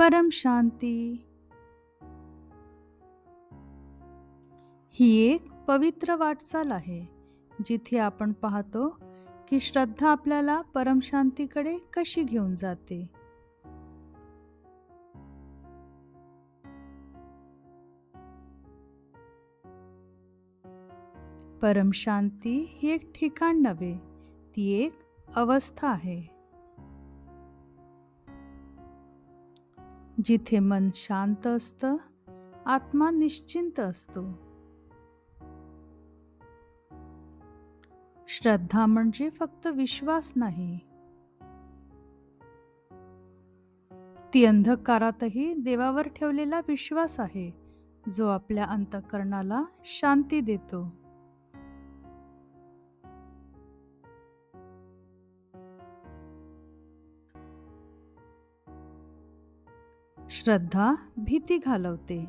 परम शांती। ही एक पवित्र वाटचाल आहे जिथे आपण पाहतो की श्रद्धा आपल्याला परमशांतीकडे कशी घेऊन जाते. परमशांती ही एक ठिकाण नव्हे ती एक अवस्था आहे. जिथे मन शांत असतं आत्मा निश्चिंत असतो. श्रद्धा म्हणजे फक्त विश्वास नाही. ती अंधकारातही देवावर ठेवलेला विश्वास आहे जो आपल्या अंतकरणाला शांती देतो. श्रद्धा भीती घालवते.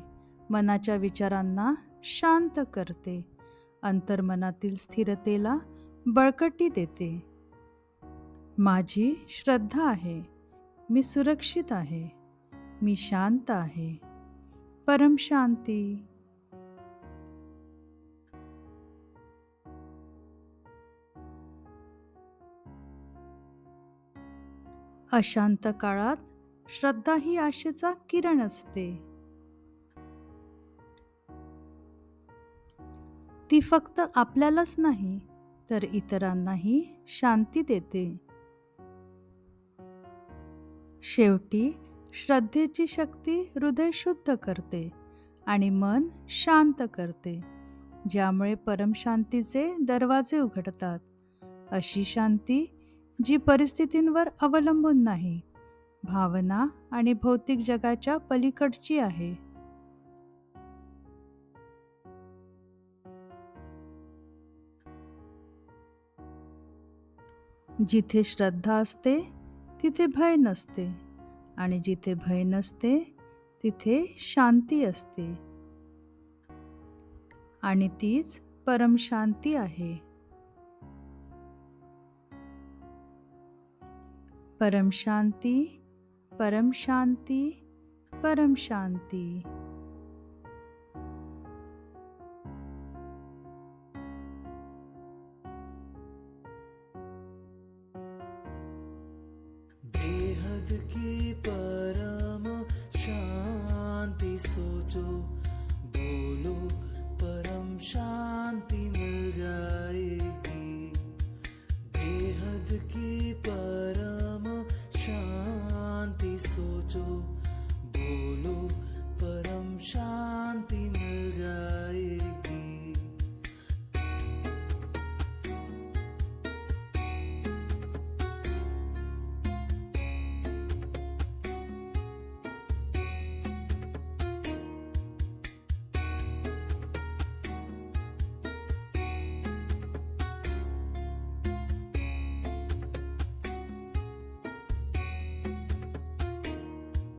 मनाच्या विचारांना शांत करते. अंतर्मनातील स्थिरतेला बळकटी देते. माझी श्रद्धा आहे. मी सुरक्षित आहे. मी शांत आहे. परमशांती अशांत काळात श्रद्धा ही आशेचा किरण असते. ती फक्त आपल्यालाच नाही तर इतरांनाही शांती देते. शेवटी श्रद्धेची शक्ती हृदय शुद्ध करते आणि मन शांत करते ज्यामुळे परमशांतीचे दरवाजे उघडतात. अशी शांती जी परिस्थितींवर अवलंबून नाही भावना आणि भौतिक जगाच्या पलीकडची आहे. जिथे श्रद्धा असते तिथे भय नसते आणि जिथे भय नसते तिथे शांती असते. आणि तीच परमशांती आहे. परमशांती परम शांती परम शांती.